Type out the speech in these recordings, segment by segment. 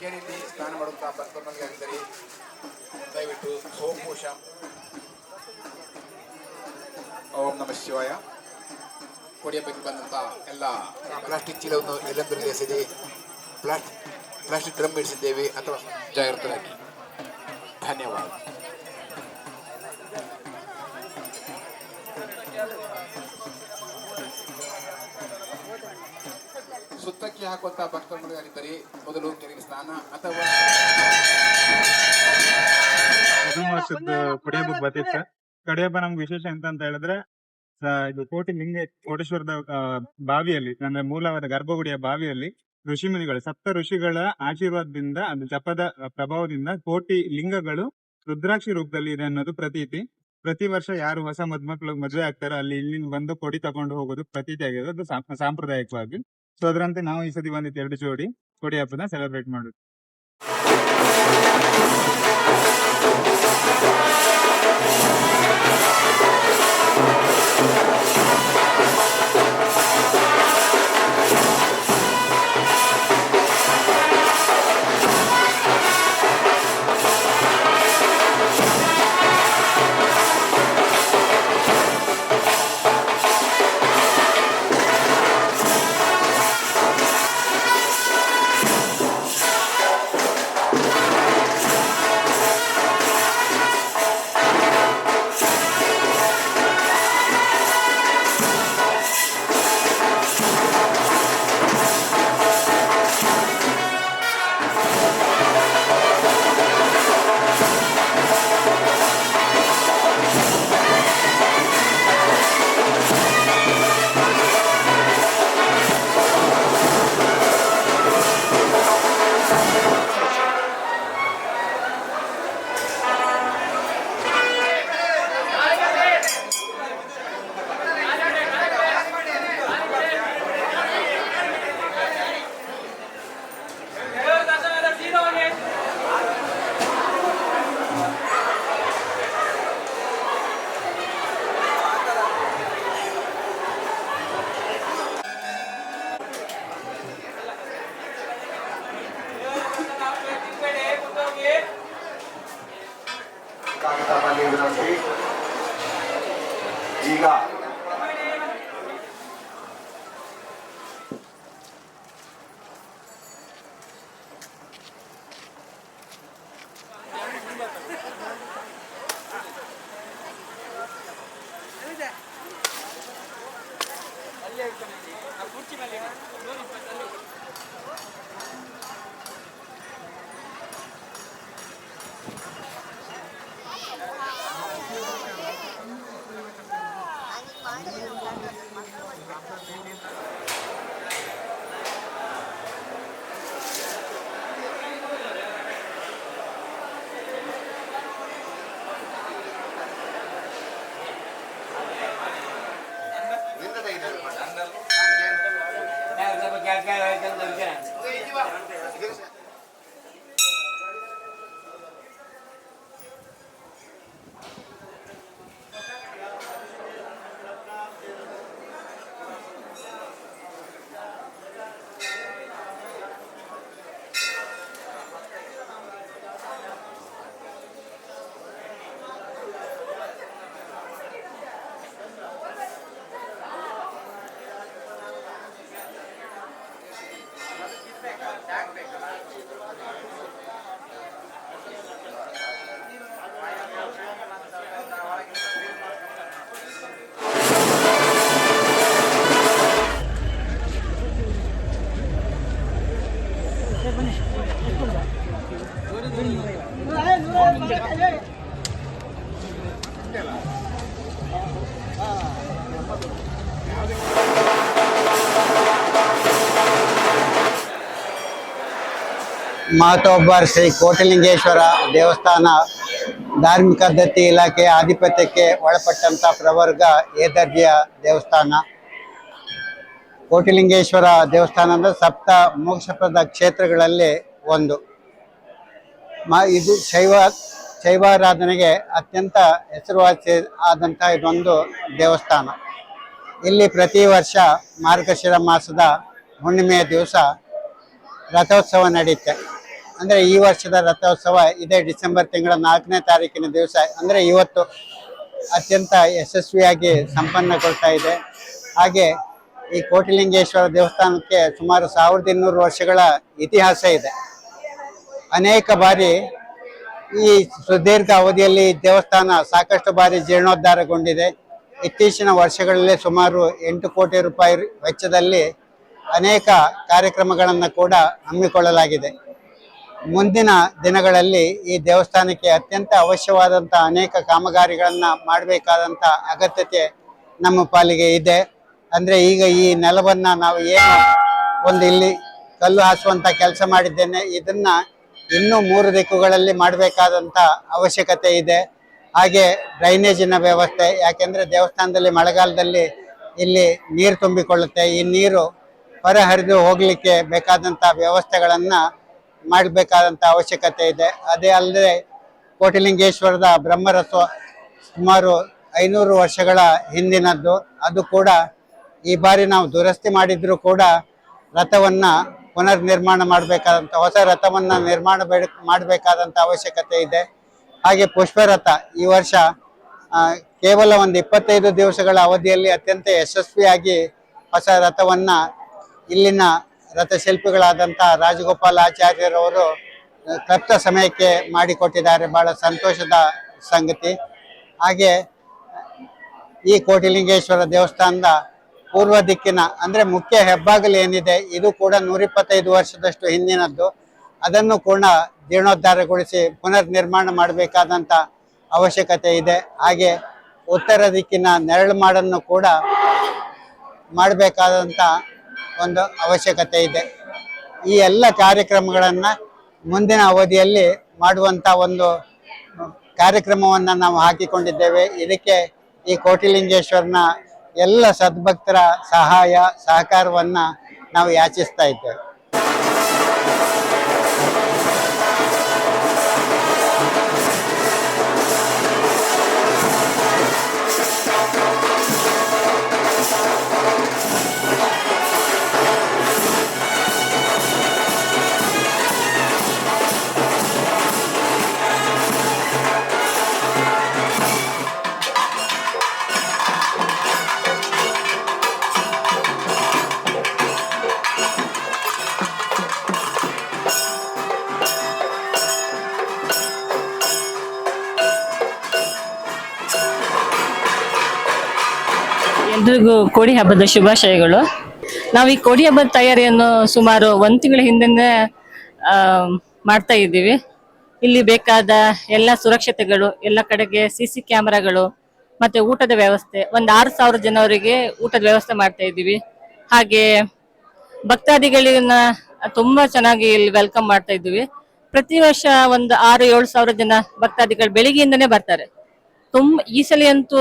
ಕೆರೆಯಲ್ಲಿ ಸ್ನಾನ ಮಾಡುತ್ತಾ ಆಗಿದ್ದರೆ ದಯವಿಟ್ಟು ಸೋಮೋಷ ಓಂ ನಮ ಶಿವಾಯ. ಕುಡಿಯಬೇಕು ಬಂದಂತ ಎಲ್ಲ ಪ್ಲಾಸ್ಟಿಕ್ ಚೀಲವನ್ನು ಎಲ್ಲೆಂದು ನಿಲ್ಲಿಸಿದೆ ಪ್ಲಾಸ್ಟಿಕ್ ಪ್ಲಾಸ್ಟಿಕ್ ಡ್ರಮ್ ಇಡಿಸಿದ್ದೇವೆ ಅಥವಾ ಜಾಗ್ರತರಾಗಿ ಧನ್ಯವಾದ. ಸುತ್ತಕ್ಕೆ ಭಕ್ತ ಭಕ್ತರಿದ್ದಾರೆ ಮೊದಲು ಕೆರೆಗೆ ಸ್ನಾನ ಅಥವಾ ಕಡಿಯಪ್ಪ ನಮ್ಗೆ ವಿಶೇಷ ಎಂತ ಅಂತ ಹೇಳಿದ್ರೆ ಇದು ಕೋಟಿ ಲಿಂಗ ಕೋಟೇಶ್ವರದ ಬಾವಿಯಲ್ಲಿ, ಅಂದ್ರೆ ಮೂಲವಾದ ಗರ್ಭಗುಡಿಯ ಬಾವಿಯಲ್ಲಿ ಋಷಿಮುನಿಗಳು ಸಪ್ತ ಋಷಿಗಳ ಆಶೀರ್ವಾದದಿಂದ, ಅದು ಜಪದ ಪ್ರಭಾವದಿಂದ ಕೋಟಿ ಲಿಂಗಗಳು ರುದ್ರಾಕ್ಷಿ ರೂಪದಲ್ಲಿ ಇದೆ ಅನ್ನೋದು ಪ್ರತೀತಿ. ಪ್ರತಿ ವರ್ಷ ಯಾರು ಹೊಸ ಮದ್ಮಕ್ಳು ಮದುವೆ ಆಗ್ತಾರೋ ಅಲ್ಲಿ ಇಲ್ಲಿಂದ ಬಂದು ಕೊಡಿ ತಗೊಂಡು ಹೋಗೋದು ಪ್ರತೀತಿ ಆಗಿದೆ ಅದು ಸಾಂಪ್ರದಾಯಿಕವಾಗಿ. ಸೊ ಅದರಂತೆ ನಾವು ಈ ಸತಿ ಬಂದಿದ್ದು ಎರಡು ಜೋಡಿ ಕೊಡಿ ಹಬ್ಬನ ಸೆಲೆಬ್ರೇಟ್ ಮಾಡುದು. ಮಹತೋಬ್ಬರ್ ಶ್ರೀ ಕೋಟಿಲಿಂಗೇಶ್ವರ ದೇವಸ್ಥಾನ ಧಾರ್ಮಿಕ ದತ್ತಿ ಇಲಾಖೆ ಆಧಿಪತ್ಯಕ್ಕೆ ಒಳಪಟ್ಟಂತ ಪ್ರವರ್ಗ ಎ ದರ್ಜೆಯ ದೇವಸ್ಥಾನ. ಕೋಟಿಲಿಂಗೇಶ್ವರ ದೇವಸ್ಥಾನ ಅಂದ್ರೆ ಸಪ್ತ ಮೋಕ್ಷಪ್ರದ ಕ್ಷೇತ್ರಗಳಲ್ಲಿ ಒಂದು. ಇದು ಶೈವ, ಶೈವಾರಾಧನೆಗೆ ಅತ್ಯಂತ ಹೆಸರುವಾಸಿ ಆದಂಥ ಇದೊಂದು ದೇವಸ್ಥಾನ. ಇಲ್ಲಿ ಪ್ರತಿ ವರ್ಷ ಮಾರ್ಗಶಿರ ಮಾಸದ ಹುಣ್ಣಿಮೆಯ ದಿವಸ ರಥೋತ್ಸವ ನಡೆಯುತ್ತೆ ಅಂದರೆ ಈ ವರ್ಷದ ರಥೋತ್ಸವ ಇದೇ ಡಿಸೆಂಬರ್ ತಿಂಗಳ ನಾಲ್ಕನೇ ತಾರೀಕಿನ ದಿವಸ. ಅಂದರೆ ಇವತ್ತು ಅತ್ಯಂತ ಯಶಸ್ವಿಯಾಗಿ ಸಂಪನ್ನಗೊಳ್ತಾ ಇದೆ. ಹಾಗೆ ಈ ಕೋಟಿಲಿಂಗೇಶ್ವರ ದೇವಸ್ಥಾನಕ್ಕೆ ಸುಮಾರು ಸಾವಿರದ ಇನ್ನೂರು ವರ್ಷಗಳ ಇತಿಹಾಸ ಇದೆ. ಅನೇಕ ಬಾರಿ ಈ ಸುದೀರ್ಘ ಅವಧಿಯಲ್ಲಿ ದೇವಸ್ಥಾನ ಸಾಕಷ್ಟು ಬಾರಿ ಜೀರ್ಣೋದ್ಧಾರಗೊಂಡಿದೆ. ಇತ್ತೀಚಿನ ವರ್ಷಗಳಲ್ಲಿ ಸುಮಾರು ಎಂಟು ಕೋಟಿ ರೂಪಾಯಿ ವೆಚ್ಚದಲ್ಲಿ ಅನೇಕ ಕಾರ್ಯಕ್ರಮಗಳನ್ನು ಕೂಡ ಹಮ್ಮಿಕೊಳ್ಳಲಾಗಿದೆ. ಮುಂದಿನ ದಿನಗಳಲ್ಲಿ ಈ ದೇವಸ್ಥಾನಕ್ಕೆ ಅತ್ಯಂತ ಅವಶ್ಯವಾದಂಥ ಅನೇಕ ಕಾಮಗಾರಿಗಳನ್ನು ಮಾಡಬೇಕಾದಂಥ ಅಗತ್ಯತೆ ನಮ್ಮ ಪಾಲಿಗೆ ಇದೆ. ಅಂದರೆ ಈಗ ಈ ನೆಲವನ್ನು ನಾವು ಏನು ಒಂದು ಇಲ್ಲಿ ಕಲ್ಲು ಹಾಸುವಂಥ ಕೆಲಸ ಮಾಡಿದ್ದೇನೆ, ಇದನ್ನ ಇನ್ನೂ ಮೂರು ದಿಕ್ಕುಗಳಲ್ಲಿ ಮಾಡಬೇಕಾದಂತ ಅವಶ್ಯಕತೆ ಇದೆ. ಹಾಗೆ ಡ್ರೈನೇಜಿನ ವ್ಯವಸ್ಥೆ, ಯಾಕೆಂದ್ರೆ ದೇವಸ್ಥಾನದಲ್ಲಿ ಮಳೆಗಾಲದಲ್ಲಿ ಇಲ್ಲಿ ನೀರು ತುಂಬಿಕೊಳ್ಳುತ್ತೆ. ಈ ನೀರು ಹೊರ ಹರಿದು ಹೋಗ್ಲಿಕ್ಕೆ ಬೇಕಾದಂತ ವ್ಯವಸ್ಥೆಗಳನ್ನ ಮಾಡಬೇಕಾದಂತ ಅವಶ್ಯಕತೆ ಇದೆ. ಅದೇ ಅಲ್ಲದೆ ಕೋಟಿಲಿಂಗೇಶ್ವರದ ಬ್ರಹ್ಮರಥ ಸುಮಾರು ಐನೂರು ವರ್ಷಗಳ ಹಿಂದಿನದ್ದು. ಅದು ಕೂಡ ಈ ಬಾರಿ ನಾವು ದುರಸ್ತಿ ಮಾಡಿದರೂ ಕೂಡ ರಥವನ್ನು ಪುನರ್ ನಿರ್ಮಾಣ ಮಾಡಬೇಕಾದಂಥ, ಹೊಸ ರಥವನ್ನು ನಿರ್ಮಾಣ ಮಾಡಬೇಕಾದಂಥ ಅವಶ್ಯಕತೆ ಇದೆ. ಹಾಗೆ ಪುಷ್ಪರಥ ಈ ವರ್ಷ ಕೇವಲ ಒಂದು ಇಪ್ಪತ್ತೈದು ದಿವಸಗಳ ಅವಧಿಯಲ್ಲಿ ಅತ್ಯಂತ ಯಶಸ್ವಿಯಾಗಿ ಹೊಸ ರಥವನ್ನು ಇಲ್ಲಿನ ರಥಶಿಲ್ಪಿಗಳಾದಂಥ ರಾಜಗೋಪಾಲ್ ಆಚಾರ್ಯರವರು ಕ್ಲಪ್ತ ಸಮಯಕ್ಕೆ ಮಾಡಿಕೊಟ್ಟಿದ್ದಾರೆ. ಬಹಳ ಸಂತೋಷದ ಸಂಗತಿ. ಹಾಗೆ, ಈ ಕೋಟಿಲಿಂಗೇಶ್ವರ ದೇವಸ್ಥಾನದ ಪೂರ್ವ ದಿಕ್ಕಿನ, ಅಂದ್ರೆ ಮುಖ್ಯ ಹೆಬ್ಬಾಗಲು ಏನಿದೆ, ಇದು ಕೂಡ ನೂರಿಪ್ಪತ್ತೈದು ವರ್ಷದಷ್ಟು ಹಿಂದಿನದ್ದು. ಅದನ್ನು ಕೂಡ ಜೀರ್ಣೋದ್ಧಾರಗೊಳಿಸಿ ಪುನರ್ ನಿರ್ಮಾಣ ಮಾಡಬೇಕಾದಂತ ಅವಶ್ಯಕತೆ ಇದೆ. ಹಾಗೆ, ಉತ್ತರ ದಿಕ್ಕಿನ ನೆರಳು ಮಾಡನ್ನು ಕೂಡ ಮಾಡಬೇಕಾದಂತ ಒಂದು ಅವಶ್ಯಕತೆ ಇದೆ. ಈ ಎಲ್ಲ ಕಾರ್ಯಕ್ರಮಗಳನ್ನು ಮುಂದಿನ ಅವಧಿಯಲ್ಲಿ ಮಾಡುವಂಥ ಒಂದು ಕಾರ್ಯಕ್ರಮವನ್ನು ನಾವು ಹಾಕಿಕೊಂಡಿದ್ದೇವೆ. ಇದಕ್ಕೆ ಈ ಕೋಟಿಲಿಂಗೇಶ್ವರನ ಎಲ್ಲ ಸದ್ಭಕ್ತರ ಸಹಾಯ, ಸಹಕಾರವನ್ನು ನಾವು ಯಾಚಿಸ್ತಾ ಇದ್ದೇವೆ. ಎಲ್ರಿಗೂ ಕೋಡಿ ಹಬ್ಬದ ಶುಭಾಶಯಗಳು. ನಾವು ಈ ಕೋಡಿ ಹಬ್ಬದ ತಯಾರಿಯನ್ನು ಸುಮಾರು ಒಂದು ತಿಂಗಳ ಹಿಂದೆ ಮಾಡ್ತಾ ಇದ್ದೀವಿ. ಇಲ್ಲಿ ಬೇಕಾದ ಎಲ್ಲ ಸುರಕ್ಷತೆಗಳು, ಎಲ್ಲ ಕಡೆಗೆ ಸಿ ಸಿ ಕ್ಯಾಮೆರಾಗಳು, ಮತ್ತೆ ಊಟದ ವ್ಯವಸ್ಥೆ, ಒಂದು ಆರು ಸಾವಿರ ಜನವರಿಗೆ ಊಟದ ವ್ಯವಸ್ಥೆ ಮಾಡ್ತಾ ಇದ್ದೀವಿ. ಹಾಗೆ ಭಕ್ತಾದಿಗಳನ್ನ ತುಂಬಾ ಚೆನ್ನಾಗಿ ಇಲ್ಲಿ ವೆಲ್ಕಮ್ ಮಾಡ್ತಾ ಇದ್ದೀವಿ. ಪ್ರತಿ ವರ್ಷ ಒಂದು ಆರು ಏಳು ಸಾವಿರ ಜನ ಭಕ್ತಾದಿಗಳು ಬೆಳಿಗ್ಗೆಯಿಂದನೇ ಬರ್ತಾರೆ. ತುಂಬ, ಈ ಸಲ ಅಂತೂ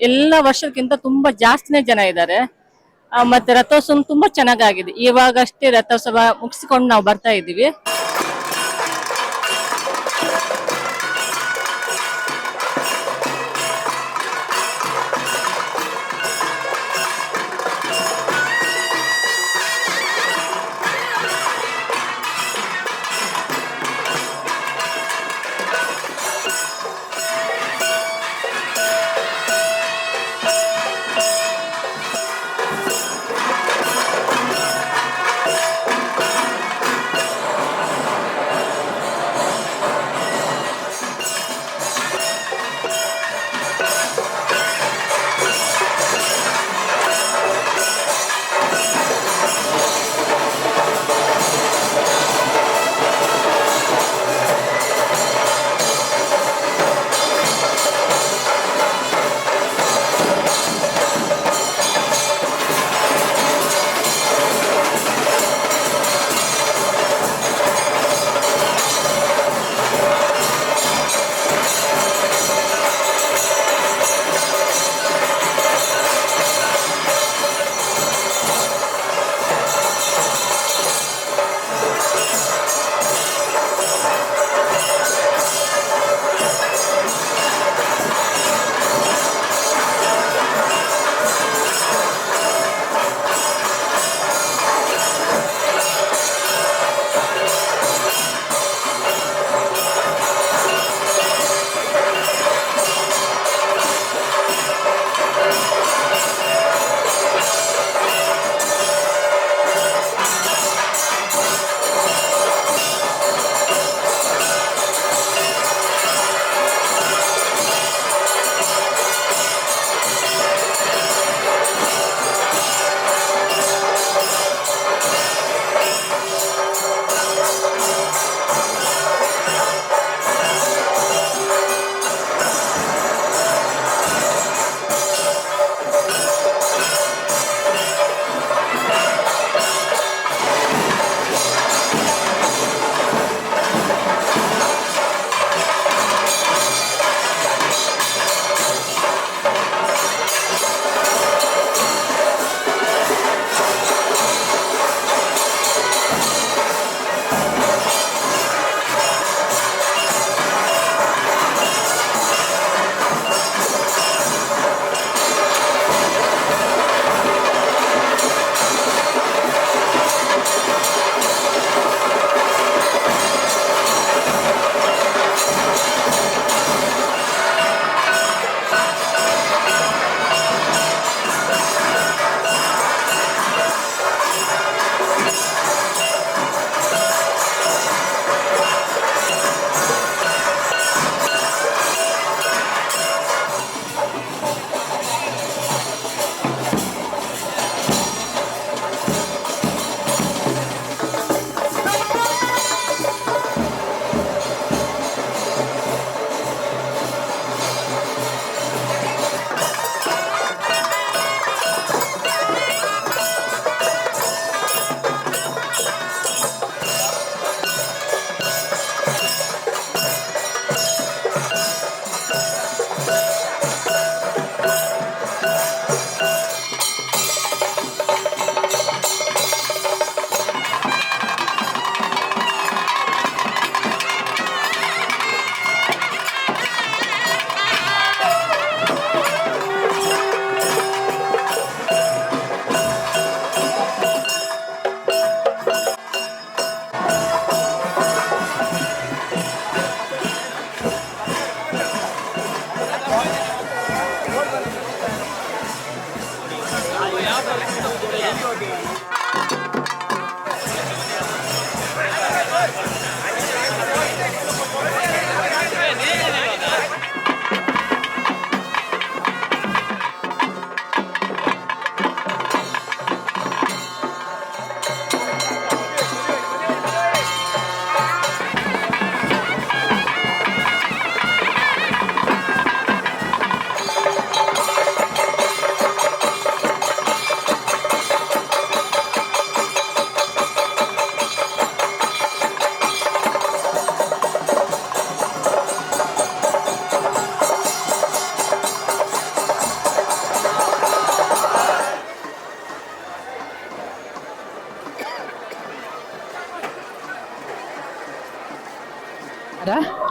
ಎಲ್ಲ ವರ್ಷಕ್ಕಿಂತ ತುಂಬಾ ಜಾಸ್ತಿನೇ ಜನ ಇದ್ದಾರೆ. ಮತ್ತೆ ರಥೋತ್ಸವ ತುಂಬಾ ಚೆನ್ನಾಗಾಗಿದೆ. ಇವಾಗಷ್ಟೇ ರಥೋತ್ಸವ ಮುಗಿಸಿಕೊಂಡು ನಾವು ಬರ್ತಾ ಇದ್ದೀವಿ.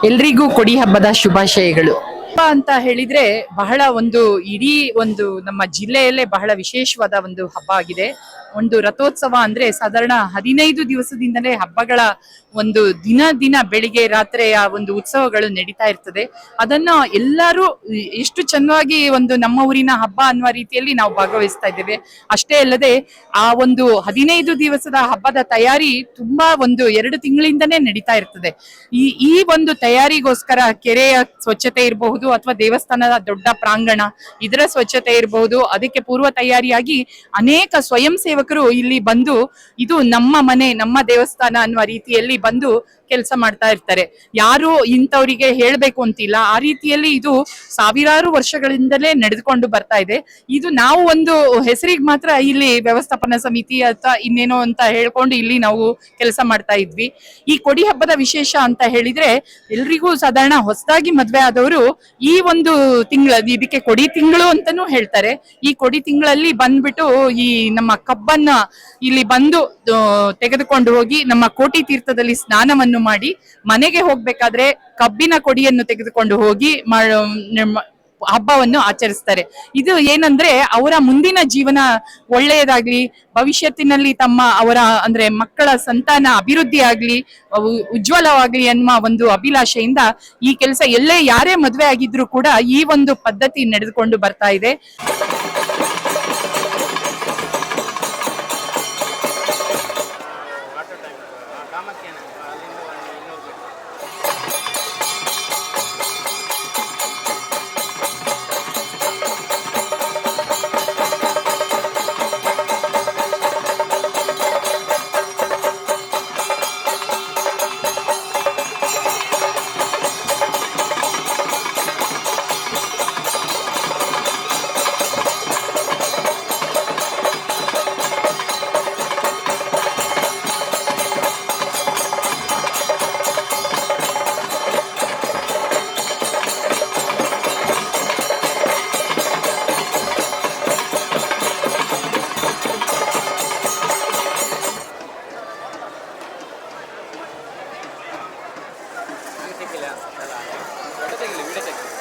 ಎಲ್ರಿಗೂ ಕೊಡಿ ಹಬ್ಬದ ಶುಭಾಶಯಗಳು. ಅಂತ ಹೇಳಿದ್ರೆ ಬಹಳ ಒಂದು ಇಡೀ ಒಂದು ನಮ್ಮ ಜಿಲ್ಲೆಯಲ್ಲೇ ಬಹಳ ವಿಶೇಷವಾದ ಒಂದು ಹಬ್ಬ ಆಗಿದೆ. ಒಂದು ರಥೋತ್ಸವ ಅಂದ್ರೆ ಸಾಧಾರಣ ಹದಿನೈದು ದಿವಸದಿಂದಲೇ ಹಬ್ಬಗಳ ಒಂದು ದಿನ ದಿನ ಬೆಳಿಗ್ಗೆ ರಾತ್ರಿಯ ಒಂದು ಉತ್ಸವಗಳು ನಡೀತಾ ಇರ್ತದೆ. ಅದನ್ನ ಎಲ್ಲರೂ ಎಷ್ಟು ಚೆನ್ನಾಗಿ ಒಂದು ನಮ್ಮ ಊರಿನ ಹಬ್ಬ ಅನ್ನುವ ರೀತಿಯಲ್ಲಿ ನಾವು ಭಾಗವಹಿಸ್ತಾ ಇದ್ದೇವೆ. ಅಷ್ಟೇ ಅಲ್ಲದೆ ಆ ಒಂದು ಹದಿನೈದು ದಿವಸದ ಹಬ್ಬದ ತಯಾರಿ ತುಂಬಾ ಒಂದು ಎರಡು ತಿಂಗಳಿಂದನೇ ನಡೀತಾ ಇರ್ತದೆ. ಈ ಈ ಒಂದು ತಯಾರಿಗೋಸ್ಕರ ಕೆರೆಯ ಸ್ವಚ್ಛತೆ ಇರಬಹುದು ಅಥವಾ ದೇವಸ್ಥಾನದ ದೊಡ್ಡ ಪ್ರಾಂಗಣ, ಇದರ ಸ್ವಚ್ಛತೆ ಇರಬಹುದು ಅದಕ್ಕೆ ಪೂರ್ವ ತಯಾರಿಯಾಗಿ ಅನೇಕ ಸ್ವಯಂ ಸೇವಕರು ಇಲ್ಲಿ ಬಂದು, ಇದು ನಮ್ಮ ಮನೆ, ನಮ್ಮ ದೇವಸ್ಥಾನ ಅನ್ನುವ ರೀತಿಯಲ್ಲಿ ಬಂದು ಕೆಲಸ ಮಾಡ್ತಾ ಇರ್ತಾರೆ. ಯಾರು ಇಂಥವರಿಗೆ ಹೇಳ್ಬೇಕು ಅಂತಿಲ್ಲ. ಆ ರೀತಿಯಲ್ಲಿ ಇದು ಸಾವಿರಾರು ವರ್ಷಗಳಿಂದಲೇ ನಡೆದುಕೊಂಡು ಬರ್ತಾ ಇದೆ. ಇದು ನಾವು ಒಂದು ಹೆಸರಿಗೆ ಮಾತ್ರ ಇಲ್ಲಿ ವ್ಯವಸ್ಥಾಪನಾ ಸಮಿತಿ ಅಥವಾ ಇನ್ನೇನೋ ಅಂತ ಹೇಳ್ಕೊಂಡು ಇಲ್ಲಿ ನಾವು ಕೆಲಸ ಮಾಡ್ತಾ ಇದ್ವಿ. ಈ ಕೊಡಿ ಹಬ್ಬದ ವಿಶೇಷ ಅಂತ ಹೇಳಿದ್ರೆ ಎಲ್ರಿಗೂ ಸಾಧಾರಣ ಹೊಸದಾಗಿ ಮದ್ವೆ ಆದವರು ಈ ಒಂದು ತಿಂಗಳ, ಇದಕ್ಕೆ ಕೊಡಿ ತಿಂಗಳು ಅಂತಾನೂ ಹೇಳ್ತಾರೆ. ಈ ಕೊಡಿ ತಿಂಗಳಲ್ಲಿ ಬಂದ್ಬಿಟ್ಟು ಈ ನಮ್ಮ ಕಬ್ಬನ್ನ ಇಲ್ಲಿ ಬಂದು ತೆಗೆದುಕೊಂಡು ಹೋಗಿ ನಮ್ಮ ಕೋಟಿ ತೀರ್ಥದಲ್ಲಿ ಸ್ನಾನವನ್ನು ಮಾಡಿ ಮನೆಗೆ ಹೋಗ್ಬೇಕಾದ್ರೆ ಕಬ್ಬಿನ ಕೊಡಿಯನ್ನು ತೆಗೆದುಕೊಂಡು ಹೋಗಿ ಹಬ್ಬವನ್ನು ಆಚರಿಸ್ತಾರೆ. ಇದು ಏನಂದ್ರೆ ಅವರ ಮುಂದಿನ ಜೀವನ ಒಳ್ಳೆಯದಾಗ್ಲಿ, ಭವಿಷ್ಯತ್ತಿನಲ್ಲಿ ತಮ್ಮ ಅವರ ಅಂದ್ರೆ ಮಕ್ಕಳ ಸಂತಾನ ಅಭಿವೃದ್ಧಿ ಆಗ್ಲಿ ಉಜ್ವಲವಾಗ್ಲಿ ಅನ್ನುವ ಒಂದು ಅಭಿಲಾಷೆಯಿಂದ ಈ ಕೆಲಸ ಎಲ್ಲೇ ಯಾರೇ ಮದುವೆ ಆಗಿದ್ರು ಕೂಡ ಈ ಒಂದು ಪದ್ಧತಿ ನಡೆದುಕೊಂಡು ಬರ್ತಾ ಇದೆ. 即係女的。